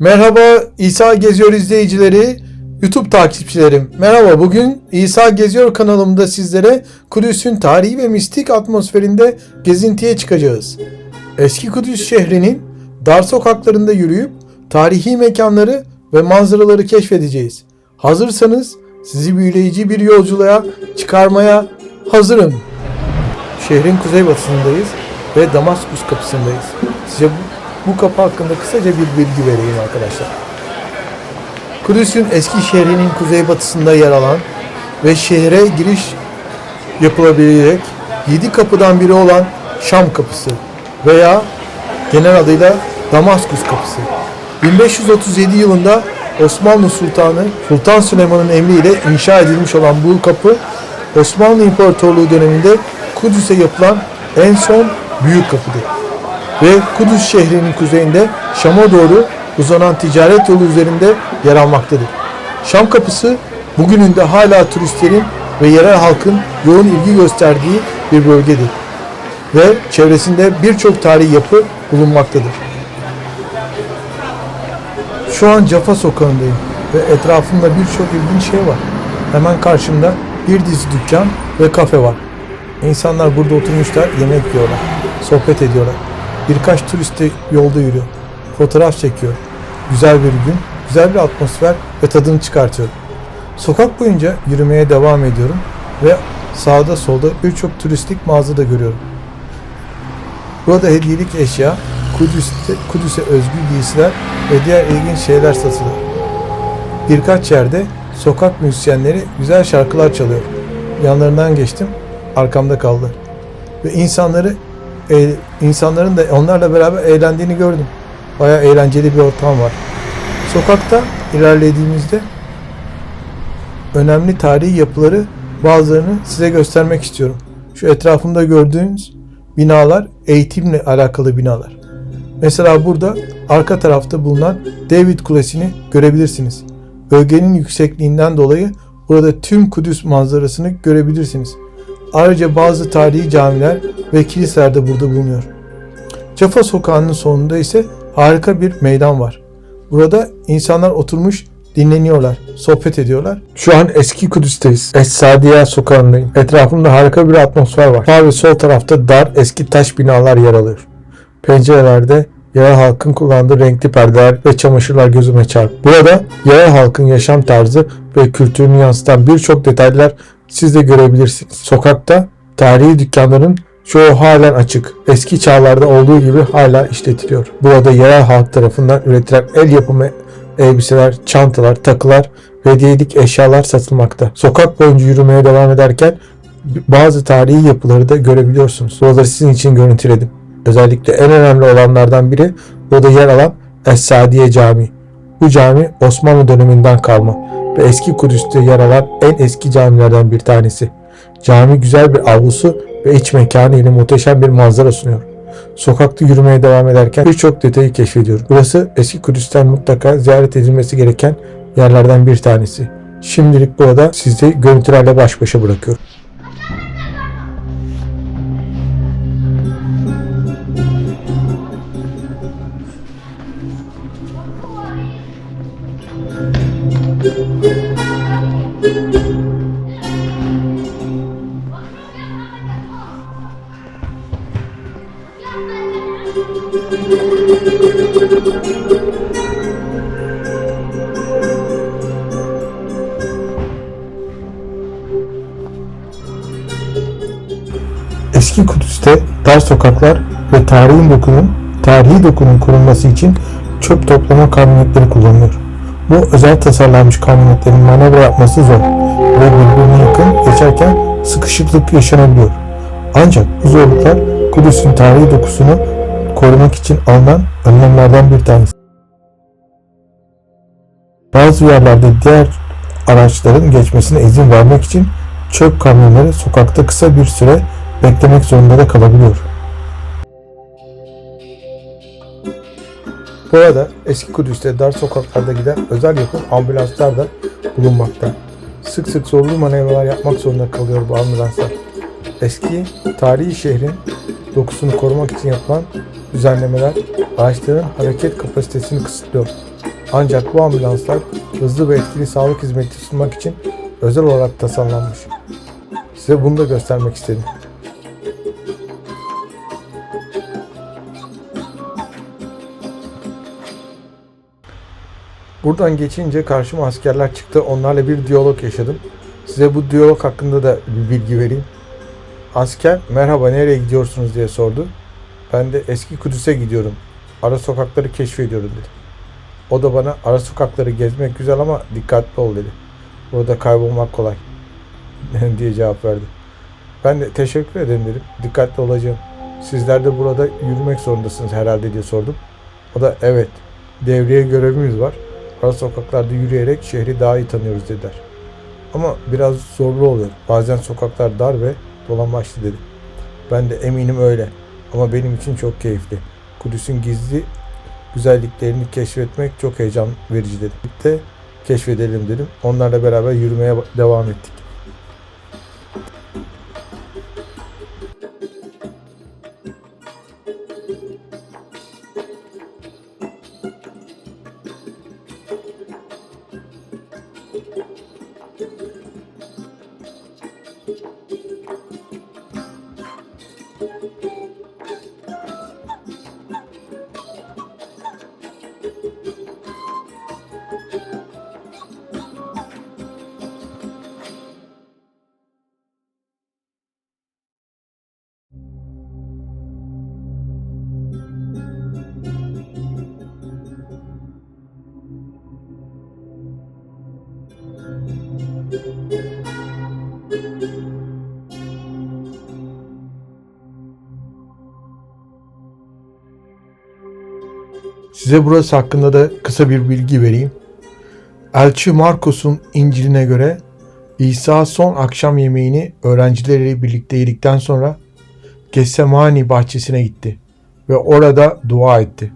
Merhaba İsa Geziyor izleyicileri, YouTube takipçilerim. Merhaba bugün İsa Geziyor kanalımda sizlere Kudüs'ün tarihi ve mistik atmosferinde gezintiye çıkacağız. Eski Kudüs şehrinin dar sokaklarında yürüyüp tarihi mekanları ve manzaraları keşfedeceğiz. Hazırsanız sizi büyüleyici bir yolculuğa çıkarmaya hazırım. Şehrin kuzeybatısındayız ve Damaskus kapısındayız. Size bu, bu kapı hakkında kısaca bir bilgi vereyim arkadaşlar. Kudüs'ün eski şehrinin kuzeybatısında yer alan ve şehre giriş yapılabilecek 7 kapıdan biri olan Şam kapısı veya genel adıyla Damaskus kapısı. 1537 yılında Osmanlı Sultanı Sultan Süleyman'ın emriyle inşa edilmiş olan bu kapı Osmanlı İmparatorluğu döneminde Kudüs'e yapılan en son büyük kapıdır. Ve Kudüs şehrinin kuzeyinde Şam'a doğru uzanan ticaret yolu üzerinde yer almaktadır. Şam kapısı bugünün de hala turistlerin ve yerel halkın yoğun ilgi gösterdiği bir bölgedir. Ve çevresinde birçok tarihi yapı bulunmaktadır. Şu an Cafa sokağındayım ve etrafımda birçok ilginç şey var. Hemen karşımda bir dizi dükkan ve kafe var. İnsanlar burada oturmuşlar, yemek yiyorlar, sohbet ediyorlar. Birkaç turist de yolda yürüyor, fotoğraf çekiyor. Güzel bir gün, güzel bir atmosfer ve tadını çıkartıyorum. Sokak boyunca yürümeye devam ediyorum ve sağda solda birçok turistik mağaza da görüyorum. Burada hediyelik eşya, Kudüs'te, Kudüs'e özgü giysiler ve diğer ilginç şeyler satılıyor. Birkaç yerde sokak müzisyenleri güzel şarkılar çalıyor. Yanlarından geçtim, arkamda kaldı. Ve insanları e, insanların da onlarla beraber eğlendiğini gördüm. Bayağı eğlenceli bir ortam var. Sokakta ilerlediğimizde önemli tarihi yapıları bazılarını size göstermek istiyorum. Şu etrafımda gördüğünüz binalar eğitimle alakalı binalar. Mesela burada arka tarafta bulunan David Kulesi'ni görebilirsiniz. Bölgenin yüksekliğinden dolayı burada tüm Kudüs manzarasını görebilirsiniz. Ayrıca bazı tarihi camiler ve kiliseler de burada bulunuyor. Cafa sokağının sonunda ise harika bir meydan var. Burada insanlar oturmuş dinleniyorlar, sohbet ediyorlar. Şu an eski Kudüs'teyiz. Es-Sadiye sokağındayım. Etrafımda harika bir atmosfer var. Sağ ve sol tarafta dar eski taş binalar yer alıyor. Pencerelerde yerel halkın kullandığı renkli perdeler ve çamaşırlar gözüme çarptı. Burada yerel halkın yaşam tarzı ve kültürünü yansıtan birçok detaylar siz de görebilirsiniz. Sokakta tarihi dükkanların çoğu halen açık. Eski çağlarda olduğu gibi hala işletiliyor. Burada yerel halk tarafından üretilen el yapımı elbiseler, çantalar, takılar ve hediyelik eşyalar satılmakta. Sokak boyunca yürümeye devam ederken bazı tarihi yapıları da görebiliyorsunuz. Buraları sizin için görüntüledim. Özellikle en önemli olanlardan biri burada yer alan Es-Sadiye Camii. Bu cami Osmanlı döneminden kalma ve eski Kudüs'te yer alan en eski camilerden bir tanesi. Cami güzel bir avlusu ve iç mekanı ile muhteşem bir manzara sunuyor. Sokakta yürümeye devam ederken birçok detayı keşfediyorum. Burası eski Kudüs'ten mutlaka ziyaret edilmesi gereken yerlerden bir tanesi. Şimdilik burada sizi görüntülerle baş başa bırakıyorum. Eski Kudüs'te dar sokaklar ve tarihin dokunun, tarihi dokunun korunması için çöp toplama kamyonetleri kullanılıyor. Bu özel tasarlanmış kamyonetlerin manevra yapması zor ve birbirine yakın geçerken sıkışıklık yaşanabiliyor. Ancak bu zorluklar Kudüs'ün tarihi dokusunu korumak için alınan önlemlerden bir tanesi. Bazı yerlerde diğer araçların geçmesine izin vermek için çöp kamyonları sokakta kısa bir süre beklemek zorunda da kalabiliyor. Bu arada eski Kudüs'te dar sokaklarda giden özel yapım ambulanslar da bulunmakta. Sık sık zorlu manevralar yapmak zorunda kalıyor bu ambulanslar. Eski tarihi şehrin dokusunu korumak için yapılan düzenlemeler araçların hareket kapasitesini kısıtlıyor. Ancak bu ambulanslar hızlı ve etkili sağlık hizmeti sunmak için özel olarak tasarlanmış. Size bunu da göstermek istedim. Buradan geçince karşıma askerler çıktı. Onlarla bir diyalog yaşadım. Size bu diyalog hakkında da bir bilgi vereyim. Asker merhaba nereye gidiyorsunuz diye sordu. Ben de eski Kudüs'e gidiyorum. Ara sokakları keşfediyorum dedi. O da bana ara sokakları gezmek güzel ama dikkatli ol dedi. Burada kaybolmak kolay diye cevap verdi. Ben de teşekkür ederim dedim. Dikkatli olacağım. Sizler de burada yürümek zorundasınız herhalde diye sordum. O da evet devriye görevimiz var. Ara sokaklarda yürüyerek şehri daha iyi tanıyoruz dediler. Ama biraz zorlu oluyor. Bazen sokaklar dar ve dolambaçlı dedi. Ben de eminim öyle. Ama benim için çok keyifli. Kudüs'ün gizli güzelliklerini keşfetmek çok heyecan verici dedi. Birlikte keşfedelim dedim. Onlarla beraber yürümeye devam ettik. Size burası hakkında da kısa bir bilgi vereyim. Elçi Markus'un İncil'ine göre İsa son akşam yemeğini öğrencileriyle birlikte yedikten sonra Getsemani bahçesine gitti ve orada dua etti.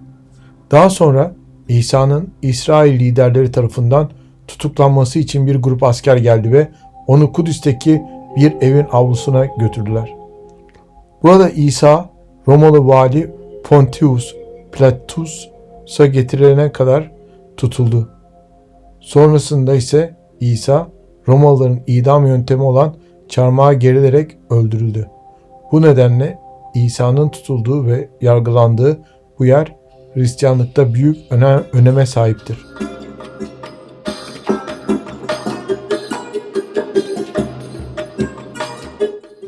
Daha sonra İsa'nın İsrail liderleri tarafından tutuklanması için bir grup asker geldi ve onu Kudüs'teki bir evin avlusuna götürdüler. Burada İsa Romalı vali Pontius Pilatus'a getirilene kadar tutuldu. Sonrasında ise İsa Romalıların idam yöntemi olan çarmıha gerilerek öldürüldü. Bu nedenle İsa'nın tutulduğu ve yargılandığı bu yer Hristiyanlıkta büyük öne- öneme sahiptir.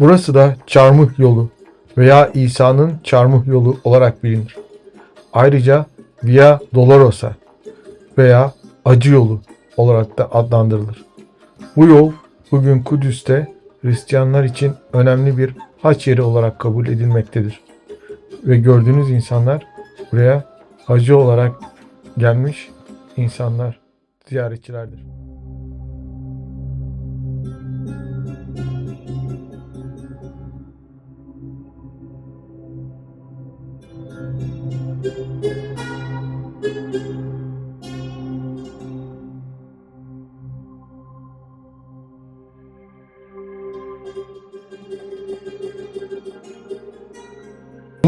Burası da Çarmıh yolu veya İsa'nın Çarmıh yolu olarak bilinir. Ayrıca Via Dolorosa veya Acı yolu olarak da adlandırılır. Bu yol bugün Kudüs'te Hristiyanlar için önemli bir haç yeri olarak kabul edilmektedir. Ve gördüğünüz insanlar buraya hacı olarak gelmiş insanlar, ziyaretçilerdir.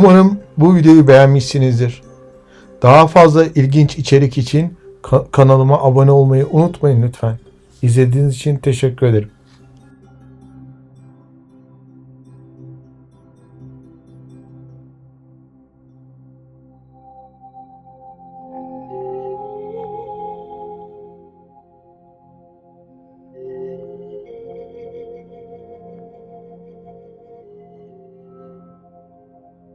Umarım bu videoyu beğenmişsinizdir. Daha fazla ilginç içerik için ka- kanalıma abone olmayı unutmayın lütfen. İzlediğiniz için teşekkür ederim.